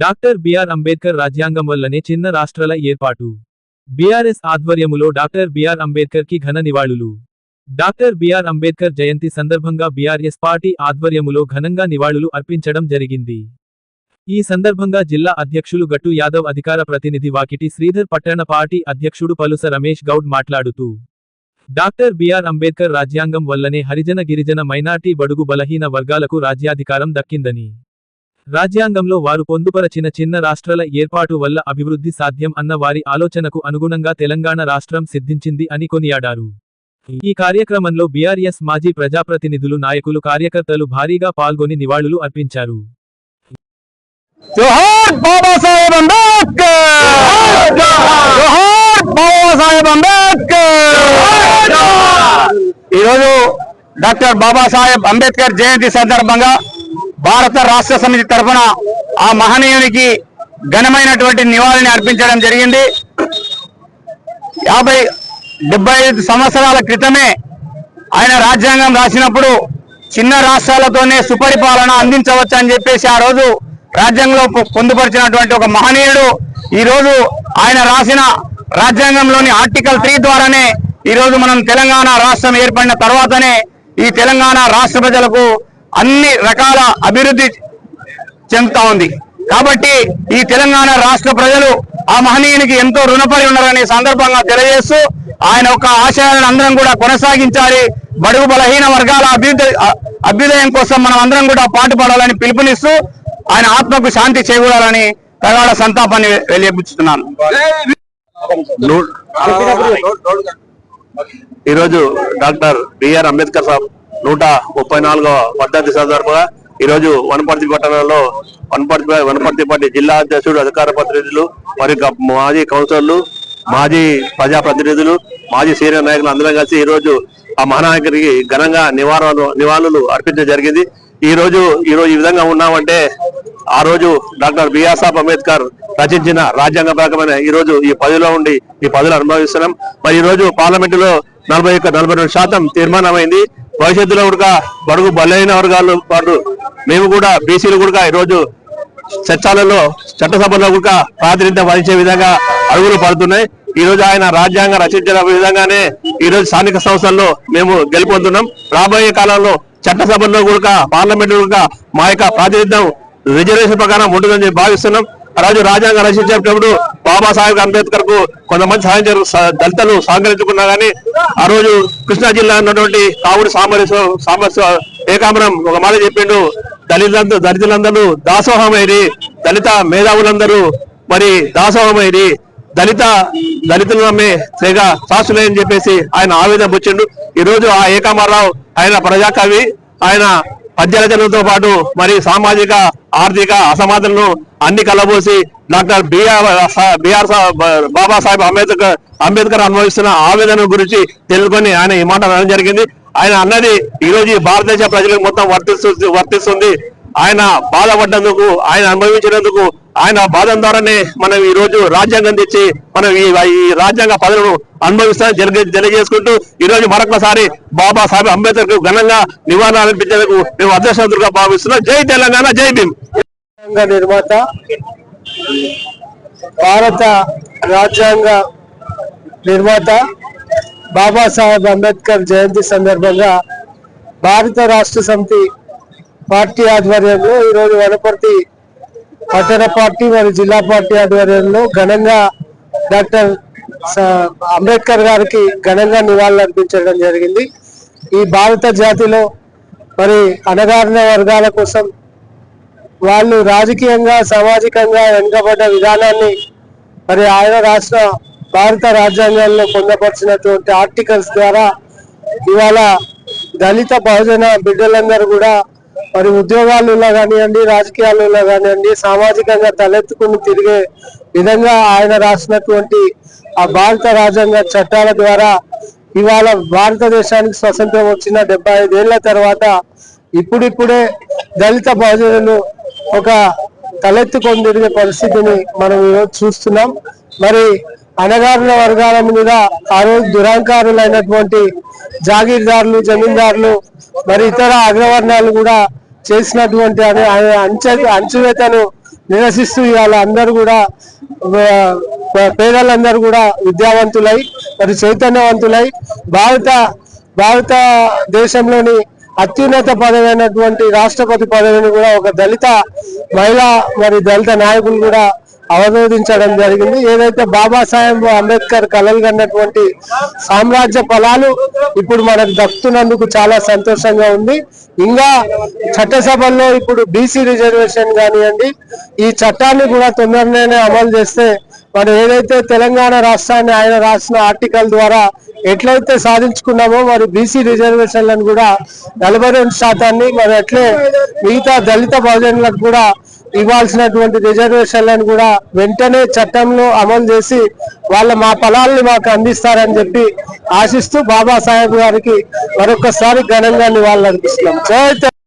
Doctor BR Ambedkar రాజ్యాంగం వల్లనే చిన్న రాష్ట్రాల ఏర్పాటు. బీఆర్ఎస్ ఆధ్వర్యములో డాక్టర్ బిఆర్ అంబేద్కర్కి ఘన నివాళులు. డాక్టర్ బిఆర్ అంబేద్కర్ జయంతి సందర్భంగా బీఆర్ఎస్ పార్టీ ఆధ్వర్యములో ఘనంగా నివాళులు అర్పించడం జరిగింది. ఈ సందర్భంగా జిల్లా అధ్యక్షులు గట్టు యాదవ్ అధికార ప్రతినిధి వాకిటి శ్రీధర్ పట్టణ పార్టీ అధ్యక్షుడు పలుస రమేష్ గౌడ్ మాట్లాడుతూ డాక్టర్ బిఆర్ అంబేద్కర్ రాజ్యాంగం వల్లనే హరిజన గిరిజన మైనార్టీ బడుగు బలహీన వర్గాలకు రాజ్యాధికారం దక్కిందని రాజ్యాంగంలో వారు పొందుపరచిన చిన్న రాష్ట్రాల ఏర్పాటు వల్ల అభివృద్ధి సాధ్యం అన్న వారి ఆలోచనకు అనుగుణంగా తెలంగాణ రాష్ట్రం సిద్ధించింది అని కొనియాడారు. ఈ కార్యక్రమంలో బీఆర్ఎస్ మాజీ ప్రజాప్రతినిధులు నాయకులు కార్యకర్తలు భారీగా పాల్గొని నివాళులు అర్పించారు. జోహార్ బాబాసాహెబ్ అంబేద్కర్! జోహార్ బాబాసాహెబ్ అంబేద్కర్! ఈరోజు డాక్టర్ బాబాసాహెబ్ అంబేద్కర్ జయంతి సందర్భంగా భారత రాష్ట్ర సమితి తరఫున ఆ మహనీయునికి ఘనమైనటువంటి నివాళిని అర్పించడం జరిగింది. యాభై డెబ్బై ఐదు సంవత్సరాల క్రితమే ఆయన రాజ్యాంగం రాసినప్పుడు చిన్న రాష్ట్రాలతోనే సుపరిపాలన అందించవచ్చు అని చెప్పేసి ఆ రోజు రాజ్యాంగంలో పొందుపరిచినటువంటి ఒక మహనీయుడు ఈ రోజు ఆయన రాసిన రాజ్యాంగంలోని ఆర్టికల్ త్రీ ద్వారానే ఈ రోజు మనం తెలంగాణ రాష్ట్రం ఏర్పడిన తర్వాతనే ఈ తెలంగాణ రాష్ట్ర ప్రజలకు అన్ని రకాల అభివృద్ధి చెందుతా ఉంది. కాబట్టి ఈ తెలంగాణ రాష్ట్ర ప్రజలు ఆ మహనీయునికి ఎంతో రుణపడి ఉన్నారనే సందర్భంగా తెలియజేస్తూ ఆయన యొక్క ఆశయాలను అందరం కూడా కొనసాగించాలి. బడుగు బలహీన వర్గాల అభ్యుదయ అభ్యుదయం కోసం మనం అందరం కూడా పాటుపడాలని పిలుపునిస్తూ ఆయన ఆత్మకు శాంతి చేకూడాలని ప్రగాఢ సంతాపాన్ని వెలిపించుతున్నాను ఈరోజు డాక్టర్ బిఆర్ అంబేద్కర్ సాబ్ నూట ముప్పై నాలుగో వర్ధంతి సందర్భంగా ఈరోజు వనపర్తి పట్టణంలో వనపర్తి వనపర్తి పార్టీ జిల్లా అధ్యక్షుడు అధికార ప్రతినిధులు మరియు మాజీ కౌన్సిలర్లు మాజీ ప్రజాప్రతినిధులు మాజీ సీనియర్ నాయకులు అందరం కలిసి ఈ రోజు ఆ మహానాయకుడికి ఘనంగా నివారణలు నివాళులు అర్పించడం జరిగింది. ఈ రోజు ఈ రోజు ఈ విధంగా ఉన్నామంటే ఆ రోజు డాక్టర్ బిఆర్ సాబ్ అంబేద్కర్ రచించిన రాజ్యాంగ ప్రకారమైన ఈ రోజు ఈ పదవిలో ఉండి ఈ పదవులు అనుభవిస్తున్నాం. మరి ఈ రోజు పార్లమెంటులో నలభై ఒక్క నలభై రెండు శాతం తీర్మానమైంది. భవిష్యత్తులో కూడా బడుగు బలైన వర్గాలు పాటు మేము కూడా బీసీలు కూడా ఈ రోజు చట్టాలలో చట్టసభలో కూడా ప్రాతినిధ్యం వహించే విధంగా అడుగులు పడుతున్నాయి. ఈ రోజు ఆయన రాజ్యాంగం రచించిన విధంగానే ఈ రోజు స్థానిక సంస్థల్లో మేము గెలుపొందుతున్నాం. రాబోయే కాలంలో చట్టసభల్లో కూడా పార్లమెంట్ కూడా మా యొక్క ప్రాతినిధ్యం రిజర్వేషన్ ప్రకారం ఉంటుందని భావిస్తున్నాం. ఆ రోజు రాజ్యాంగం రచించేటప్పుడు బాబాసాహెబ్ అంబేద్కర్కు కొంతమంది సహాయం చేరు దళితులు సహకరించుకున్నా గానీ ఆ రోజు కృష్ణా జిల్లా ఉన్నటువంటి కావుడి సామరస్వ సామరస్య ఏకామరం ఒక మాట చెప్పిండు. దళితులందరూ దళితులందరూ దాసోహమైరి దళిత మేధావులందరూ మరి దాసోహమైరి దళిత దళితులు నమ్మే తెగ శాసులే అని చెప్పేసి ఆయన ఆవేదన పుచ్చిండు. ఈ రోజు ఆ ఏకామారావు ఆయన ప్రజాకవి ఆయన పద్యరచనలతో పాటు మరి సామాజిక ఆర్థిక అసమానతలను అన్ని కలబోసి doctor BR BR Babasaheb Ambedkar Ambedkar అనుభవిస్తున్న ఆవేదన గురించి తెలుసుకొని ఆయన ఈ మాట అనడం జరిగింది. ఆయన అన్నది ఈ రోజు భారతదేశ ప్రజలకు మొత్తం వర్తిస్తుంది వర్తిస్తుంది. ఆయన బాధపడ్డందుకు ఆయన అనుభవించినందుకు ఆయన బాధం ద్వారానే మనం ఈ రోజు రాజ్యాంగం తెచ్చి మనం ఈ ఈ రాజ్యాంగ పదవులను అనుభవిస్తా తెలియ- తెలియజేసుకుంటూ ఈ రోజు మరొకసారి బాబా సాహెబ్ అంబేద్కర్కు ఘనంగా నివారణ అనిపించేందుకు మేము అధ్యక్షులుగా భావిస్తున్నాం. జై తెలంగాణ జై భీమ్. నిర్మాత భారత రాజ్యాంగ నిర్మాత బాబాసాహెబ్ అంబేద్కర్ జయంతి సందర్భంగా భారత రాష్ట్ర సమితి పార్టీ ఆధ్వర్యంలో ఈరోజు వనపర్తి పట్టణ పార్టీ మరియు జిల్లా పార్టీ ఆధ్వర్యంలో ఘనంగా డాక్టర్ స- అంబేద్కర్ గారికి ఘనంగా నివాళులర్పించడం జరిగింది. ఈ భారత జాతిలో మరి అణగారిన వర్గాల కోసం వాళ్ళు రాజకీయంగా సామాజికంగా వెనుకబడ్డ విధానాన్ని మరి ఆయన రాష్ట్ర భారత రాజ్యాంగంలో పొందపరిచినటువంటి ఆర్టికల్స్ ద్వారా ఇవాళ దళిత బహుజన బిడ్డలందరూ కూడా మరి ఉద్యోగాలలో కానివ్వండి రాజకీయాలలో కానివ్వండి సామాజికంగా తలెత్తుకుని తిరిగే విధంగా ఆయన రాసినటువంటి ఆ భారత రాజ్యాంగ చట్టాల ద్వారా ఇవాళ భారతదేశానికి స్వతంత్రం వచ్చిన డెబ్బై ఐదేళ్ళ తర్వాత ఇప్పుడిప్పుడే దళిత బహుజనులు ఒక తలెత్తుకొని తిరిగే పరిస్థితిని మనం ఈరోజు చూస్తున్నాం. మరి అణగారిన వర్గాల మీద ఆ రోజు దురాంకారులైనటువంటి జాగీర్దారులు జమీందారులు మరి ఇతర అగ్రవర్ణాలు కూడా చేసినటువంటి అనే- అంచె అంచువేతను నిరసిస్తూ ఇవాళ అందరూ కూడా పేదలందరూ కూడా విద్యావంతులై మరి చైతన్యవంతులై భారత భారత దేశంలోని అత్యున్నత పదవి అయినటువంటి రాష్ట్రపతి పదవిని కూడా ఒక దళిత మహిళ మరి దళిత నాయకులు కూడా అవరోధించడం జరిగింది. ఏదైతే బాబాసాహెబ్ అంబేద్కర్ కలలు కన్నటువంటి సామ్రాజ్య ఫలాలు ఇప్పుడు మనకు దక్కుతున్నందుకు చాలా సంతోషంగా ఉంది. ఇంకా చట్టసభల్లో ఇప్పుడు బీసీ రిజర్వేషన్ కానివ్వండి ఈ చట్టాన్ని కూడా తొందరగానే అమలు చేస్తే మరి ఏదైతే తెలంగాణ రాష్ట్రాన్ని ఆయన రాసిన ఆర్టికల్ ద్వారా ఎట్లయితే సాధించుకున్నామో మరి బీసీ రిజర్వేషన్లను కూడా నలభై రెండు శాతాన్ని మరి అట్లే మిగతా దళిత బహుజనులకు కూడా ఇవ్వాల్సినటువంటి రిజర్వేషన్లను కూడా వెంటనే చట్టంలో అమలు చేసి వాళ్ళ మా ఫలాల్ని మాకు అందిస్తారని చెప్పి ఆశిస్తూ బాబాసాహెబ్ గారికి మరొకసారి ఘనంగా నివాళులు అర్పిస్తున్నాం